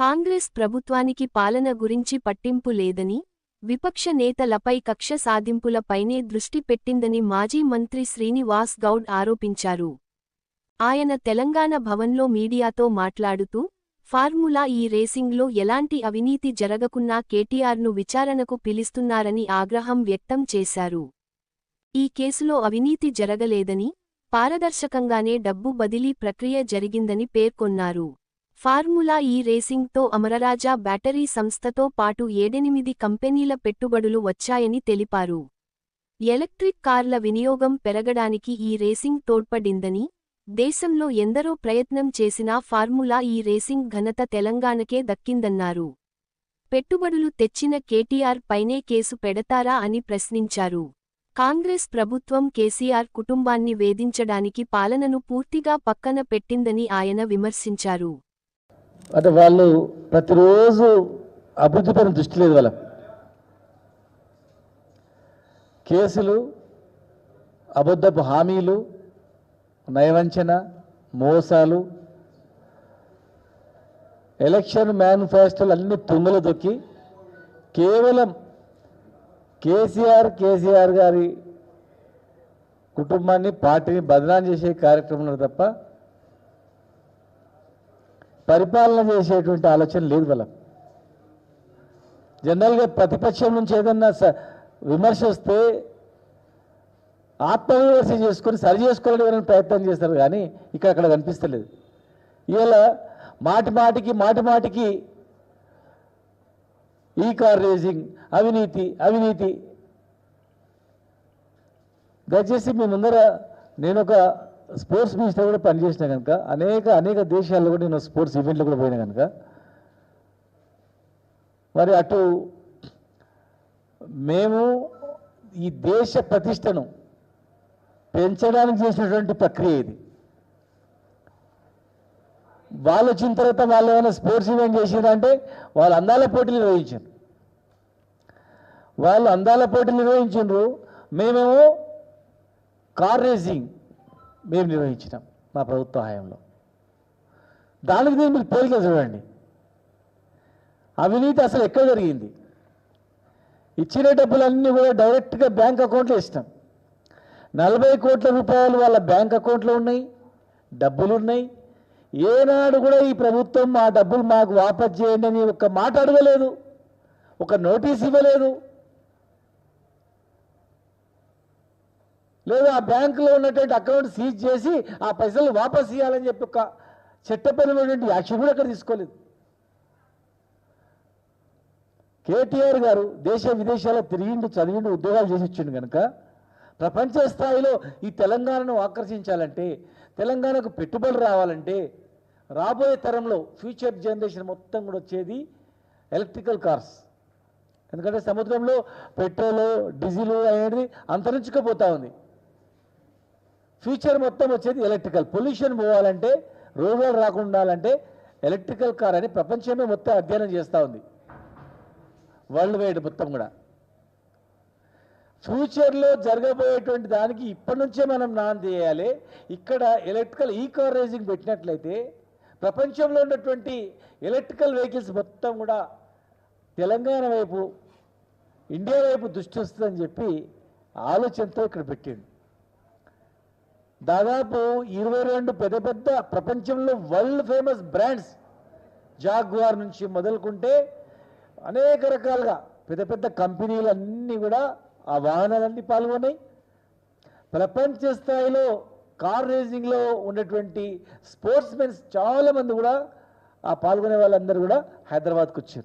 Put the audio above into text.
కాంగ్రెస్ ప్రభుత్వానికి పాలన గురించి పట్టింపు లేదని విపక్ష నేతలపై కక్ష సాధింపులపైనే దృష్టి పెట్టిందని మాజీ మంత్రి శ్రీనివాస్ గౌడ్ ఆరోపించారు. ఆయన తెలంగాణ భవన్లో మీడియాతో మాట్లాడుతూ ఫార్ములా ఈ రేసింగ్లో ఎలాంటి అవినీతి జరగకున్నా కేటీఆర్ను విచారణకు పిలుస్తున్నారని ఆగ్రహం వ్యక్తం చేశారు. ఈ కేసులో అవినీతి జరగలేదని పారదర్శకంగానే డబ్బు బదిలీ ప్రక్రియ జరిగిందని పేర్కొన్నారు. ఫార్ములా ఈ రేసింగ్తో అమరరాజా బ్యాటరీ సంస్థతో పాటు ఏడెనిమిది కంపెనీల పెట్టుబడులు వచ్చాయని తెలిపారు. ఎలక్ట్రిక్ కార్ల వినియోగం పెరగడానికి ఈ రేసింగ్ తోడ్పడిందని దేశంలో ఎందరో ప్రయత్నం చేసినా ఫార్ములా ఈ రేసింగ్ ఘనత తెలంగాణకే దక్కిందన్నారు. పెట్టుబడులు తెచ్చిన కేటీఆర్ పైనే కేసు పెడతారా అని ప్రశ్నించారు. కాంగ్రెస్ ప్రభుత్వం కేసీఆర్ కుటుంబాన్ని వేధించడానికి పాలనను పూర్తిగా పక్కన పెట్టిందని ఆయన విమర్శించారు. అంటే వాళ్ళు ప్రతిరోజు అభివృద్ధి పైన దృష్టి లేదు వాళ్ళ కేసులు అబద్ధపు హామీలు నయవంచన మోసాలు ఎలక్షన్ మేనిఫెస్టోలు అన్ని తుంగలు దొక్కి కేవలం కేసీఆర్ కేసీఆర్ గారి కుటుంబాన్ని పార్టీని బదనాం చేసే కార్యక్రమంలో తప్ప పరిపాలన చేసేటువంటి ఆలోచన లేదు వాళ్ళకు. జనరల్గా ప్రతిపక్షం నుంచి ఏదన్నా స- విమర్శ వస్తే ఆత్మవిమర్శ చేసుకొని సరి చేసుకోవాలని ప్రయత్నం చేస్తారు కానీ ఇక్కడ అక్కడ కనిపిస్తలేదు. ఇలా మాటి మాటికి మాటి మాటికి ఈ కార్ రేసింగ్ అవినీతి అవినీతి. దయచేసి మీ ముందర నేను ఒక స్పోర్ట్స్ మినిస్టర్ కూడా పనిచేసిన కనుక అనేక అనేక దేశాల్లో కూడా నేను స్పోర్ట్స్ ఈవెంట్లు కూడా పోయినా కనుక మరి అటు మేము ఈ దేశ ప్రతిష్టను పెంచడానికి చేసినటువంటి ప్రక్రియ ఇది. వాళ్ళు వచ్చిన తర్వాత వాళ్ళు ఏమైనా స్పోర్ట్స్ ఈవెంట్ చేసిందంటే వాళ్ళు అందాల పోటీలు నిర్వహించారు. వాళ్ళు అందాల పోటీలు నిర్వహించారు. మేమేమో కార్ రేసింగ్ మేము నిర్వహించినాం మా ప్రభుత్వ హయాంలో. దానికి మీద మీరు పోలికలు చూడండి. అవినీతి అసలు ఎక్కడ జరిగింది? ఇచ్చిన డబ్బులన్నీ కూడా డైరెక్ట్గా బ్యాంక్ అకౌంట్లో ఇస్తాం నలభై కోట్ల రూపాయలు వాళ్ళ బ్యాంక్ అకౌంట్లో ఉన్నాయి డబ్బులు ఉన్నాయి. ఏనాడు కూడా ఈ ప్రభుత్వం మా డబ్బులు మాకు వాపస్ చేయండి అని ఒక మాట అడగలేదు ఒక నోటీస్ ఇవ్వలేదు. లేదా ఆ బ్యాంకులో ఉన్నటువంటి అకౌంట్ సీజ్ చేసి ఆ పైసలు వాపస్ ఇవ్వాలని చెప్పి ఒక చట్టపరమైనటువంటి యాక్షన్ కూడా అక్కడ తీసుకోలేదు. కేటీఆర్ గారు దేశ విదేశాల్లో తిరిగిండు చదివిండు ఉద్యోగాలు చేసి వచ్చిండు కనుక ప్రపంచ స్థాయిలో ఈ తెలంగాణను ఆకర్షించాలంటే తెలంగాణకు పెట్టుబడి రావాలంటే రాబోయే తరంలో ఫ్యూచర్ జనరేషన్ మొత్తం కూడా వచ్చేది ఎలక్ట్రికల్ కార్స్. ఎందుకంటే సముద్రంలో పెట్రోలు డీజిల్ అనేది అంతరించుకుపోతూ ఉంది. ఫ్యూచర్ మొత్తం వచ్చేది ఎలక్ట్రికల్. పొల్యూషన్ పోవాలంటే రోగాలు రాకుండా ఉండాలంటే ఎలక్ట్రికల్ కార్ అని ప్రపంచమే మొత్తం అధ్యయనం చేస్తూ ఉంది. వరల్డ్ వైడ్ మొత్తం కూడా. ఫ్యూచర్లో జరగబోయేటువంటి దానికి ఇప్పటి నుంచే మనం నాన్ చేయాలి ఇక్కడ ఎలక్ట్రికల్ ఈ కార్ రేసింగ్ పెట్టినట్లయితే ప్రపంచంలో ఉన్నటువంటి ఎలక్ట్రికల్ వెహికల్స్ మొత్తం కూడా తెలంగాణ వైపు ఇండియా వైపు దృష్టి వస్తుందని చెప్పి ఆలోచనతో ఇక్కడ పెట్టిండు. దాదాపు ఇరవై రెండు పెద్ద పెద్ద ప్రపంచంలో వరల్డ్ ఫేమస్ బ్రాండ్స్ జాగ్వార్ నుంచి మొదలుకుంటే అనేక రకాలుగా పెద్ద పెద్ద కంపెనీలన్నీ కూడా ఆ వాహనాలన్నీ పాల్గొన్నాయి. ప్రపంచ స్థాయిలో కార్ రేసింగ్లో ఉన్నటువంటి స్పోర్ట్స్ మెన్స్ చాలామంది కూడా ఆ పాల్గొనే వాళ్ళందరూ కూడా హైదరాబాద్కు వచ్చారు